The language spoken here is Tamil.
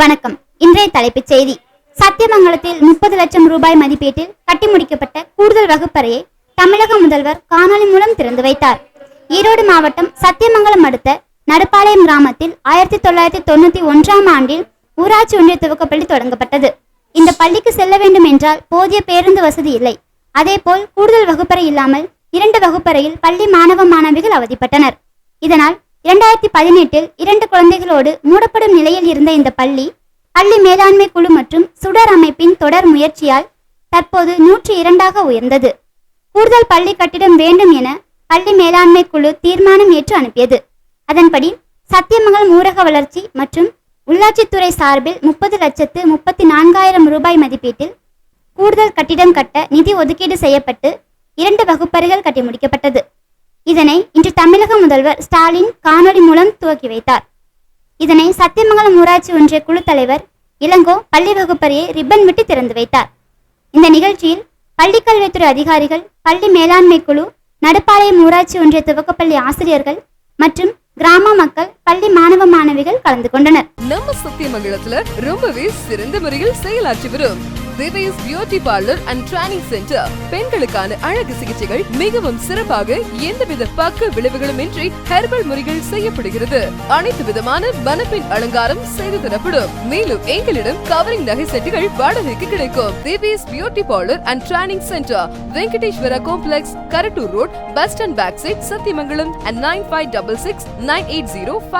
வணக்கம். இன்றைய தலைப்புச் செய்தி. சத்தியமங்கலத்தில் முப்பது லட்சம் ரூபாய் மதிப்பீட்டில் கட்டி முடிக்கப்பட்ட கூடுதல் வகுப்பறையை தமிழக முதல்வர் காணொலி மூலம் திறந்து வைத்தார். ஈரோடு மாவட்டம் சத்தியமங்கலம் அடுத்த நடுப்பாளையம் கிராமத்தில் ஆயிரத்தி தொள்ளாயிரத்தி தொண்ணூத்தி ஒன்றாம் ஆண்டில் ஊராட்சி ஒன்றிய துவக்கப்பள்ளி தொடங்கப்பட்டது. இந்த பள்ளிக்கு செல்ல வேண்டும் என்றால் போதிய பேருந்து வசதி இல்லை. அதேபோல் கூடுதல் வகுப்பறை இல்லாமல் இரண்டு வகுப்பறையில் பள்ளி மாணவ மாணவிகள் அவதிப்பட்டனர். இதனால் இரண்டாயிரத்தி பதினெட்டில் இரண்டு குழந்தைகளோடு மூடப்படும் நிலையில் இருந்த இந்த பள்ளி பள்ளி மேலாண்மை குழு மற்றும் சுடர் அமைப்பின் தொடர் முயற்சியால் தற்போது நூற்றி இரண்டாக உயர்ந்தது. கூடுதல் பள்ளி கட்டிடம் வேண்டும் என பள்ளி மேலாண்மை குழு தீர்மானம் ஏற்று அனுப்பியது. அதன்படி சத்தியமங்கலம் ஊரக வளர்ச்சி மற்றும் உள்ளாட்சித்துறை சார்பில் முப்பது லட்சத்து முப்பத்தி நான்காயிரம் ரூபாய் மதிப்பீட்டில் கூடுதல் கட்டிடம் கட்ட நிதி ஒதுக்கீடு செய்யப்பட்டு இரண்டு வகுப்பறைகள் கட்டி முடிக்கப்பட்டது. இதனை இன்று தமிழக முதல்வர் ஸ்டாலின் காணொலி மூலம் துவக்கி வைத்தார். இதனை சத்தியமங்கலம் ஊராட்சி ஒன்றிய குழு தலைவர் இளங்கோ பள்ளி வகுப்பறையை ரிப்பன் விட்டு திறந்து வைத்தார். இந்த நிகழ்ச்சியில் பள்ளிக்கல்வித்துறை அதிகாரிகள் பள்ளி மேலாண்மை குழு நடுப்பாளையம் ஊராட்சி ஒன்றிய துவக்கப்பள்ளி ஆசிரியர்கள் மற்றும் கிராம மக்கள் பள்ளி மாணவ மாணவிகள் கலந்து கொண்டனர். நம்ம சத்தியமங்கலத்துல ரொம்பவே சிறந்த முறையில் செயலாற்றி வரும். திவேஸ் beauty parlour and training centre. பெண்களுக்கான அழகு சிகிச்சைகள் மிகவும் சிறப்பாக எந்தவித பக்க விளைவுகளும் இன்றி ஹெர்பல் முறைகள் செய்யப்படுகிறது. அனைத்து விதமான மணப்பெண் அலங்காரம் செய்து தரப்படும். மேலும் எங்களிடம் கவரிங் நகை செட்டுகள் வாடகைக்கு கிடைக்கும். திவேஸ் beauty parlour and training centre. Venkateswara complex Karattur road bus stand back side Sathyamangalam and nine five double six nine eight zero five